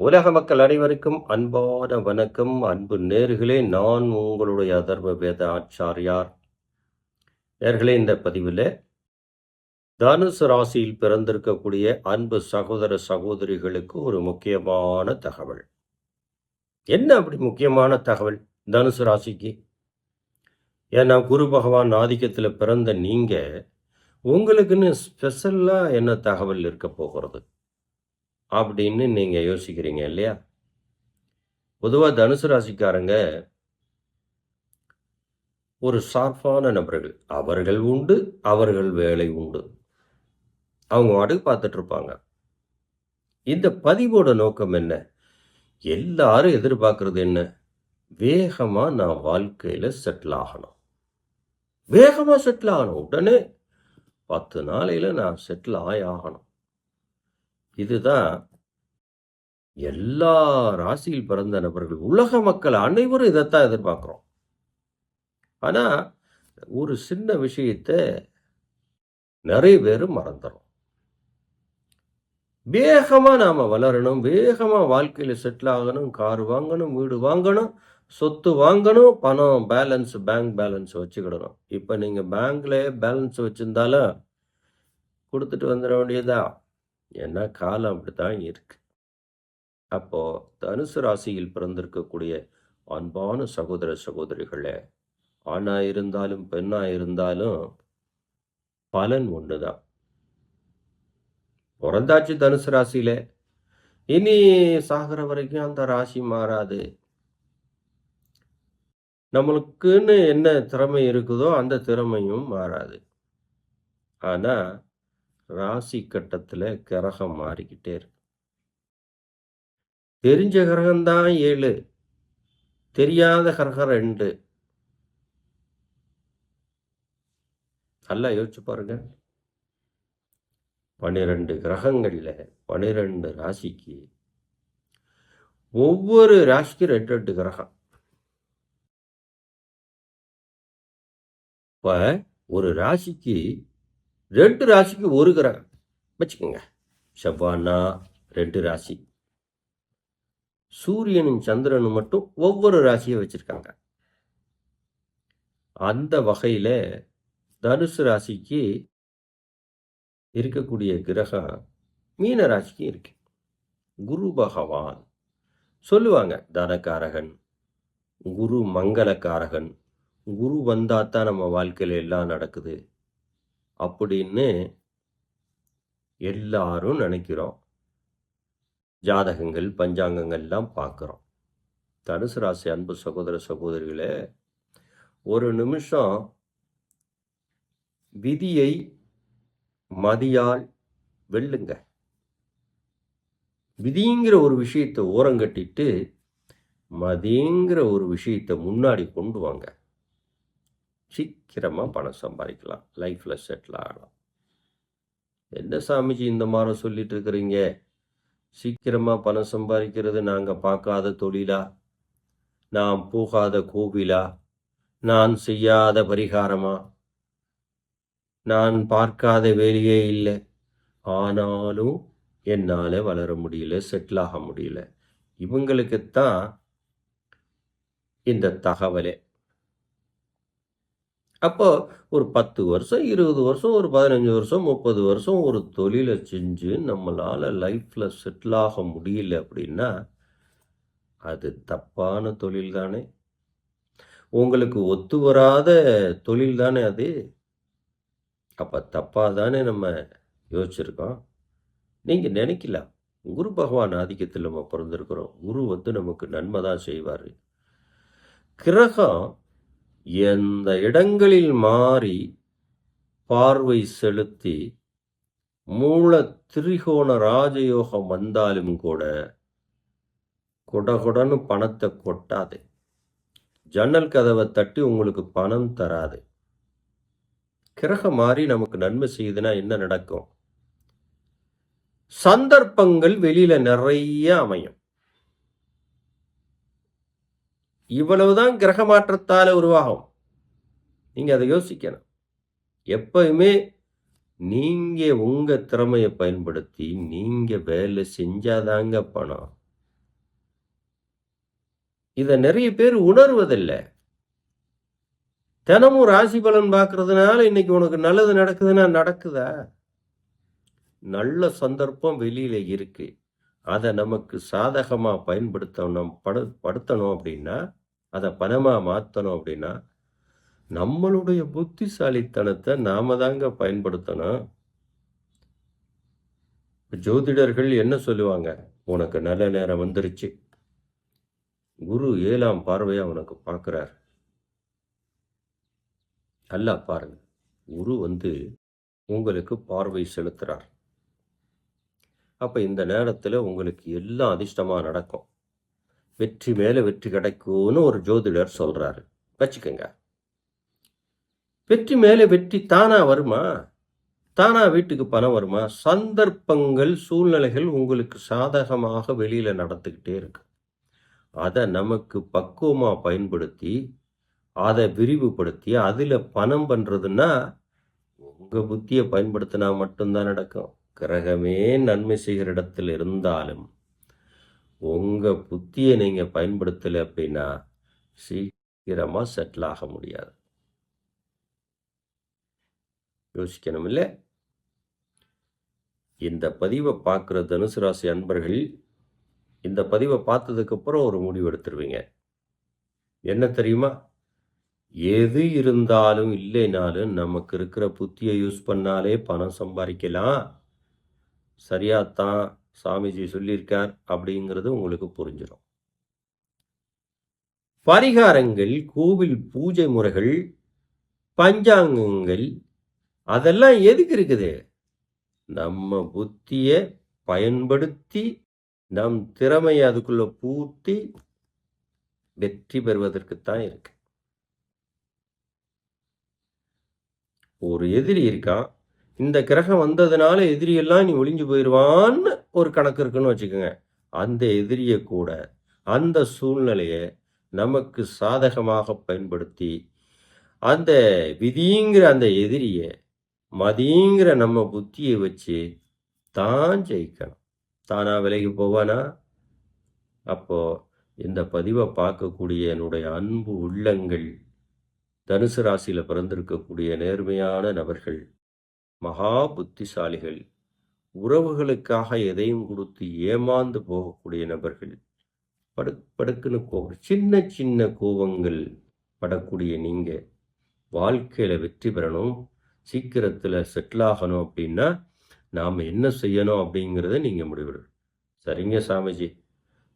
உலக மக்கள் அனைவருக்கும் அன்பான வணக்கம். அன்பு நேர்களே நான் உங்களுடைய அதர்வ வேத ஆச்சாரியார். நேர்களே இந்த பதிவில் தனுசு ராசியில் பிறந்திருக்கக்கூடிய அன்பு சகோதர சகோதரிகளுக்கு ஒரு முக்கியமான தகவல். என்ன அப்படி முக்கியமான தகவல் தனுசு ராசிக்கு? ஏன்னா குரு பகவான் ஆதிக்கத்தில் பிறந்த நீங்கள் உங்களுக்குன்னு ஸ்பெஷலாக என்ன தகவல் இருக்க போகிறது? அப்படின்னு நீங்கள் யோசிக்கிறீங்க இல்லையா? பொதுவாக தனுசு ராசிக்காரங்க ஒரு சார்பான நபர்கள். அவர்கள் உண்டு அவர்கள் வேலை உண்டு. அவங்க வாட்டுக்கு பார்த்துட்டு இருப்பாங்க. இந்த பதிவோட நோக்கம் என்ன? எல்லாரும் எதிர்பார்க்கறது என்ன? வேகமாக நான் வாழ்க்கையில் செட்டில் ஆகணும். வேகமாக செட்டில் ஆகணும். உடனே பத்து நாளையில் நான் செட்டில் ஆகணும் இதுதான் எல்லா ராசியில் பிறந்த நபர்கள் உலக மக்கள் அனைவரும் இதைத்தான் எதிர்பார்க்குறோம். ஆனால் ஒரு சின்ன விஷயத்தை நிறைய பேர் மறந்துடும் வேகமாக நாம் வளரணும் வேகமாக வாழ்க்கையில் செட்டில் ஆகணும் கார் வாங்கணும் வீடு வாங்கணும் சொத்து வாங்கணும் பணம் பேலன்ஸ் பேங்க் பேலன்ஸ் வச்சுக்கிடணும். இப்போ நீங்கள் பேங்க்ல பேலன்ஸ் வச்சுருந்தாலும் கொடுத்துட்டு வந்துட வேண்டியதுதான். ஏன்னா காலம் அப்படித்தான் இருக்கு. அப்போ தனுசு ராசியில் பிறந்திருக்கக்கூடிய அன்பான சகோதர சகோதரிகளே ஆணா இருந்தாலும் பெண்ணா இருந்தாலும் பலன் ஒண்ணுதான். பிறந்தாச்சு தனுசு ராசியில. இனி சாகிற வரைக்கும் அந்த ராசி மாறாது. நம்மளுக்குன்னு என்ன திறமை இருக்குதோ அந்த திறமையும் மாறாது. ஆனா ராசி கட்டத்தில் கிரகம் மாறிக்கிட்டே இருக்கு. தெரிஞ்ச கிரகம்தான் ஏழு. தெரியாத கிரகம் ரெண்டு. நல்லா யோசிச்சு பாருங்க. பன்னிரெண்டு கிரகங்களில் பன்னிரெண்டு ராசிக்கு ஒவ்வொரு ராசிக்கும் ரெண்டு ரெண்டு கிரகம். இப்போ ஒரு ராசிக்கு ரெண்டு ராசிக்கு ஒரு கிரகம். வச்சுக்கோங்க. செவ்வானா ரெண்டு ராசி. சூரியனும் சந்திரனும் மட்டும் ஒவ்வொரு ராசியை வச்சுருக்காங்க. அந்த வகையில் தனுசு ராசிக்கு இருக்கக்கூடிய கிரகம் மீன ராசிக்கு இருக்கு. குரு பகவான். சொல்லுவாங்க தனக்காரகன் குரு மங்களக்காரகன். குரு வந்தால் தான் நம்ம வாழ்க்கையில் எல்லாம் நடக்குது. அப்படின்னு எல்லாரும் நினைக்கிறோம். ஜாதகங்கள் பஞ்சாங்கங்கள்லாம் பார்க்குறோம். தனுசு ராசி அன்பு சகோதர சகோதரிகளே ஒரு நிமிஷம் விதியை மதியால் வெல்லுங்க. விதிங்கிற ஒரு விஷயத்தை ஓரங்கட்டிட்டு மதிங்கிற ஒரு விஷயத்தை முன்னாடி கொண்டு வாங்க. சீக்கிரமாக பணம் சம்பாதிக்கலாம். லைஃப்பில் செட்டில் ஆகலாம். என்ன சாமிஜி இந்த மாதிரி சொல்லிட்டு இருக்கிறீங்க? சீக்கிரமாக பணம் சம்பாதிக்கிறது நாங்கள் பார்க்காத தொழிலா? நான் போகாத கோவிலா? நான் செய்யாத பரிகாரமா? நான் பார்க்காத வேலையே இல்லை. ஆனாலும் என்னால் வளர முடியல செட்டில் ஆக முடியல. இவங்களுக்குத்தான் இந்த தகவலே. அப்போ ஒரு பத்து வருஷம் இருபது வருஷம் ஒரு பதினஞ்சு வருஷம் முப்பது வருஷம் ஒரு தொழிலை செஞ்சு நம்மளால் லைஃப்பில் செட்டில் ஆக முடியல அப்படின்னா அது தப்பான தொழில் தானே. உங்களுக்கு ஒத்து வராத தொழில் தானே அது. அப்போ தப்பாக தானே நம்ம யோசிச்சிருக்கோம். நீங்கள் நினைக்கலாம் குரு பகவான் ஆதிக்கத்தில் நம்ம பிறந்திருக்கிறோம். குரு வந்து நமக்கு நன்மை தான் செய்வார். கிரகம் எந்த இடங்களில் மாறி பார்வை செலுத்தி மூல திரிகோண ராஜயோகம் வந்தாலும் கூட குடகுடன்னு பணத்தை கொட்டாது. ஜன்னல் கதவை தட்டி உங்களுக்கு பணம் தராது. கிரகம் மாறி நமக்கு நன்மை செய்யுதுன்னா என்ன நடக்கும்? சந்தர்ப்பங்கள் வெளியில நிறைய அமையும். இவ்வளவுதான் கிரக மாற்றத்தால் உருவாகும். நீங்கள் அதை யோசிக்கணும். எப்பயுமே நீங்கள் உங்கள் திறமையை பயன்படுத்தி நீங்கள் வேலை செஞ்சாதாங்க பணம். இதை நிறைய பேர் உணர்வதில்லை. தினமும் ராசி பலன் பார்க்கறதுனால இன்னைக்கு உனக்கு நல்லது நடக்குதுன்னா நடக்குதா? நல்ல சந்தர்ப்பம் வெளியில் இருக்குது அதை நமக்கு சாதகமாக பயன்படுத்தணும் படு படுத்தணும் அப்படின்னா அதை பணமாக மாற்றணும் அப்படின்னா நம்மளுடைய புத்திசாலித்தனத்தை நாம தாங்க பயன்படுத்தணும். ஜோதிடர்கள் என்ன சொல்லுவாங்க? உனக்கு நல்ல நேரம் வந்துருச்சு. குரு ஏழாம் பார்வையாக உனக்கு பார்க்குறார். நல்லா பாருங்க. குரு வந்து உங்களுக்கு பார்வை செலுத்துகிறார் அப்போ இந்த நேரத்தில் உங்களுக்கு எல்லாம் அதிர்ஷ்டமாக நடக்கும். வெற்றி மேலே வெற்றி கிடைக்கும்னு ஒரு ஜோதிடர் சொல்கிறாரு வச்சுக்கோங்க. வெற்றி மேலே வெற்றி தானா வருமா? தானா வீட்டுக்கு பணம் வருமா? சந்தர்ப்பங்கள் சூழ்நிலைகள் உங்களுக்கு சாதகமாக வெளியில் நடந்துக்கிட்டே இருக்கு. அதை நமக்கு பக்குவமாக பயன்படுத்தி அதை விரிவுபடுத்தி அதில் பணம் பண்ணுறதுன்னா உங்கள் புத்தியை பயன்படுத்தினா மட்டும்தான் நடக்கும். கிரகமே நன்மை செய்கிற இடத்துல இருந்தாலும் உங்கள் புத்தியை நீங்கள் பயன்படுத்தலை அப்படின்னா சீக்கிரமாக செட்டில் ஆக முடியாது. யோசிக்கணும் இல்லை? இந்த பதிவை பார்க்குற தனுசு ராசி அன்பர்கள் இந்த பதிவை பார்த்ததுக்கப்புறம் ஒரு முடிவு எடுத்துருவீங்க. என்ன தெரியுமா? எது இருந்தாலும் இல்லைனாலும் நமக்கு இருக்கிற புத்தியை யூஸ் பண்ணாலே பணம் சம்பாதிக்கலாம். சரியாத்தான் சாமிஜி சொல்லியிருக்கார் அப்படிங்கிறது உங்களுக்கு புரிஞ்சிடும். பரிகாரங்கள் கோவில் பூஜை முறைகள் பஞ்சாங்கங்கள் அதெல்லாம் எதுக்கு இருக்குது? நம்ம புத்தியை பயன்படுத்தி நம் திறமையை அதுக்குள்ள பூட்டி வெற்றி பெறுவதற்குத்தான் இருக்கு. ஒரு எதிரி இருக்கான் இந்த கிரகம் வந்ததுனால எதிரியெல்லாம் நீ ஒளிஞ்சு போயிடுவான்னு ஒரு கணக்கு இருக்குன்னு வச்சுக்கோங்க. அந்த எதிரியை கூட அந்த சூழ்நிலையை நமக்கு சாதகமாக பயன்படுத்தி அந்த விதிங்கிற அந்த எதிரியை மதிங்கிற நம்ம புத்தியை வச்சு தான் ஜெயிக்கணும். தானா விலகி போவானா? அப்போது இந்த பதிவை பார்க்கக்கூடிய என்னுடைய அன்பு உள்ளங்கள் தனுசு ராசியில் பிறந்திருக்கக்கூடிய நேர்மையான நபர்கள் மகா புத்திசாலிகள் உறவுகளுக்காக எதையும் கொடுத்து ஏமாந்து போகக்கூடிய நபர்கள் படு படுக்குன்னு கோபம் சின்ன சின்ன கோபங்கள் படக்கூடிய நீங்கள் வாழ்க்கையில் வெற்றி பெறணும் சீக்கிரத்தில் செட்டில் ஆகணும் அப்படின்னா நாம் என்ன செய்யணும் அப்படிங்கிறத நீங்கள் முடிவிடும் சரிங்க சாமிஜி.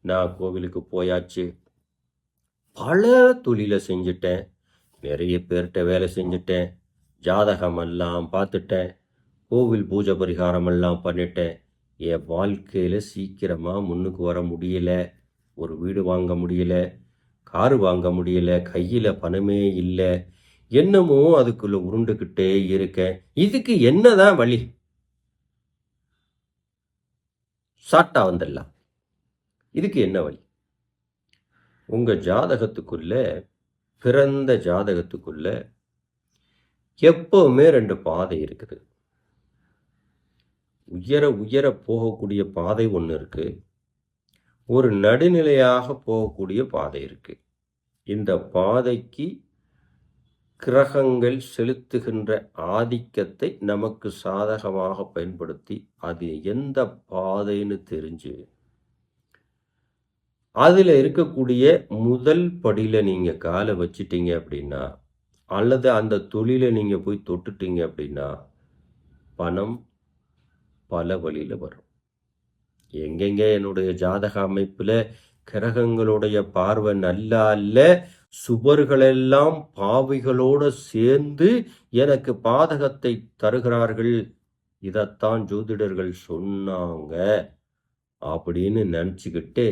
நான் கோவிலுக்கு போயாச்சு. பல தொழிலை செஞ்சுட்டேன். நிறைய பேர்கிட்ட வேலை செஞ்சுட்டேன். ஜாதகமெல்லாம் பார்த்துட்டேன். கோவில் பூஜை பரிகாரமெல்லாம் பண்ணிட்டேன். என் வாழ்க்கையில் சீக்கிரமாக முன்னுக்கு வர முடியல. ஒரு வீடு வாங்க முடியல. காரு வாங்க முடியல. கையில் பணமே இல்லை. என்னமோ அதுக்குள்ளே உருண்டுக்கிட்டே இருக்கேன். இதுக்கு என்னதான் வழி? சாட்டா வந்துடலாம். இதுக்கு என்ன வழி? உங்கள் ஜாதகத்துக்குள்ளே பிறந்த ஜாதகத்துக்குள்ளே எப்பவுமே ரெண்டு பாதை இருக்குது. உயர உயர போகக்கூடிய பாதை ஒன்று இருக்கு. ஒரு நடுநிலையாக போகக்கூடிய பாதை இருக்கு. இந்த பாதைக்கு கிரகங்கள் செலுத்துகின்ற ஆதிக்கத்தை நமக்கு சாதகமாக பயன்படுத்தி அது எந்த பாதைன்னு தெரிஞ்சு அதில் இருக்கக்கூடிய முதல் படியில் நீங்கள் காலை வச்சிட்டீங்க அப்படின்னா அல்லது அந்த தொழிலை நீங்கள் போய் தொட்டுட்டீங்க அப்படின்னா பணம் பல வழியில் வரும். எங்கெங்கே என்னுடைய ஜாதக அமைப்பில் கிரகங்களுடைய பார்வை நல்லா அல்ல சுவர்களெல்லாம் பாவிகளோடு சேர்ந்து எனக்கு பாதகத்தை தருகிறார்கள் இதைத்தான் ஜோதிடர்கள் சொன்னாங்க அப்படின்னு நினச்சிக்கிட்டு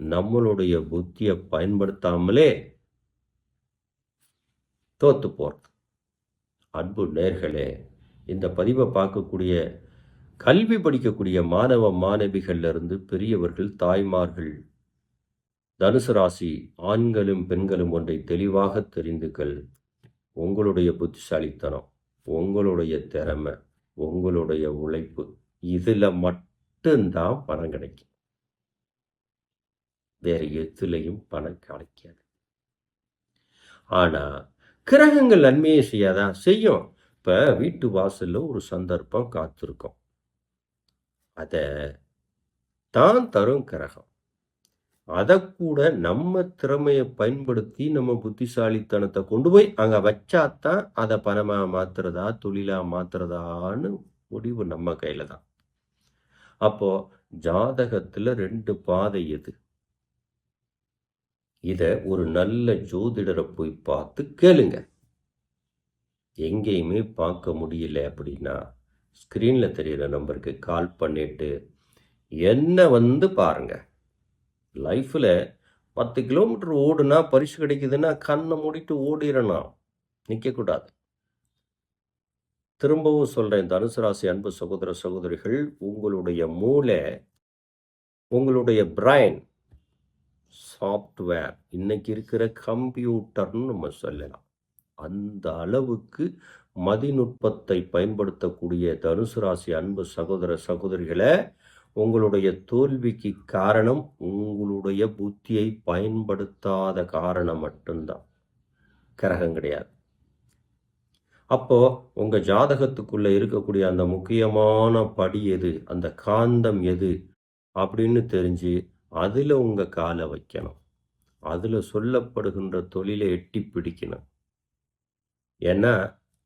நம்மளுடைய புத்தியை பயன்படுத்தாமலே தோத்து போகிறது அன்பு நேர்களே இந்த பதிவை பார்க்கக்கூடிய கல்வி படிக்கக்கூடிய மாணவ மாணவிகள்லேருந்து பெரியவர்கள் தாய்மார்கள் தனுசு ராசி ஆண்களும் பெண்களும் ஒன்றை தெளிவாக தெரிந்துகள். உங்களுடைய புத்திசாலித்தனம் உங்களுடைய திறமை உங்களுடைய உழைப்பு இதில் மட்டும்தான் பணம் கிடைக்கும். வேறு எத்துலையும் பணம் கிடைக்காது. ஆனால் கிரகங்கள் நன்மையை செய்யாதா? செய்யும். இப்போ வீட்டு வாசலில் ஒரு சந்தர்ப்பம் காத்திருக்கும். அதை தான் தரும் கிரகம். அதை கூட நம்ம திறமையை பயன்படுத்தி நம்ம புத்திசாலித்தனத்தை கொண்டு போய் அங்கே வச்சாதான் அதை பணமாக மாத்துறதா தொழிலாக மாத்துறதான்னு முடிவு நம்ம கையில் தான். அப்போ ஜாதகத்தில் ரெண்டு பாதை எது? இதை ஒரு நல்ல ஜோதிடரை போய் பார்த்து கேளுங்க. எங்கேயுமே பார்க்க முடியல அப்படின்னா ஸ்க்ரீனில் தெரியிற நம்பருக்கு கால் பண்ணிட்டு என்ன வந்து பாருங்கள் லைஃப்பில் பத்து கிலோமீட்டர் ஓடுனா பரிசு கிடைக்குதுன்னா கண்ணை மூடிட்டு ஓடிடணும் நிற்கக்கூடாது திரும்பவும் சொல்கிறேன் தனுசு ராசி அன்பு சகோதர சகோதரிகள் உங்களுடைய மூளை உங்களுடைய பிரைன் சாஃப்ட்வேர் இன்னைக்கு இருக்கிற கம்ப்யூட்டர்னு நம்ம சொல்லலாம். அந்த அளவுக்கு மதிநுட்பத்தை பயன்படுத்தக்கூடிய தனுசு ராசி அன்பு சகோதர சகோதரிகளை உங்களுடைய தோல்விக்கு காரணம் உங்களுடைய புத்தியை பயன்படுத்தாத காரணம் மட்டும்தான். கிரகம் கிடையாது. அப்போ உங்க ஜாதகத்துக்குள்ள இருக்கக்கூடிய அந்த முக்கியமான படி எது? அந்த காந்தம் எது? அப்படின்னு தெரிஞ்சு அதில் உங்கள் காலை வைக்கணும். அதில் சொல்லப்படுகின்ற தொழிலை எட்டி பிடிக்கணும். ஏன்னா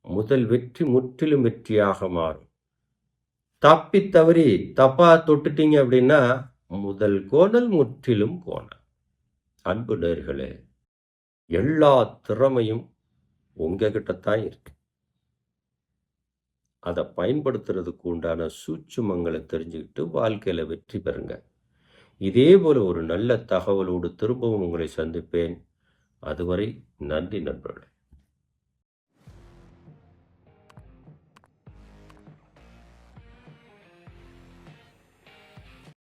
முதல் வெற்றி முற்றிலும் வெற்றியாக மாறும். தப்பி தவறி தப்பா தொட்டுட்டீங்க அப்படின்னா முதல் கோணல் முற்றிலும் கோணல். அன்பு நேர்களே எல்லா திறமையும் உங்ககிட்ட தான் இருக்கு. அதை பயன்படுத்துறதுக்கு உண்டான சூட்சுமங்களை தெரிஞ்சுக்கிட்டு வாழ்க்கையில வெற்றி பெறுங்க. இதே போல ஒரு நல்ல தகவலோடு திரும்பவும் உங்களை சந்திப்பேன். அதுவரை நன்றி நண்பர்களே.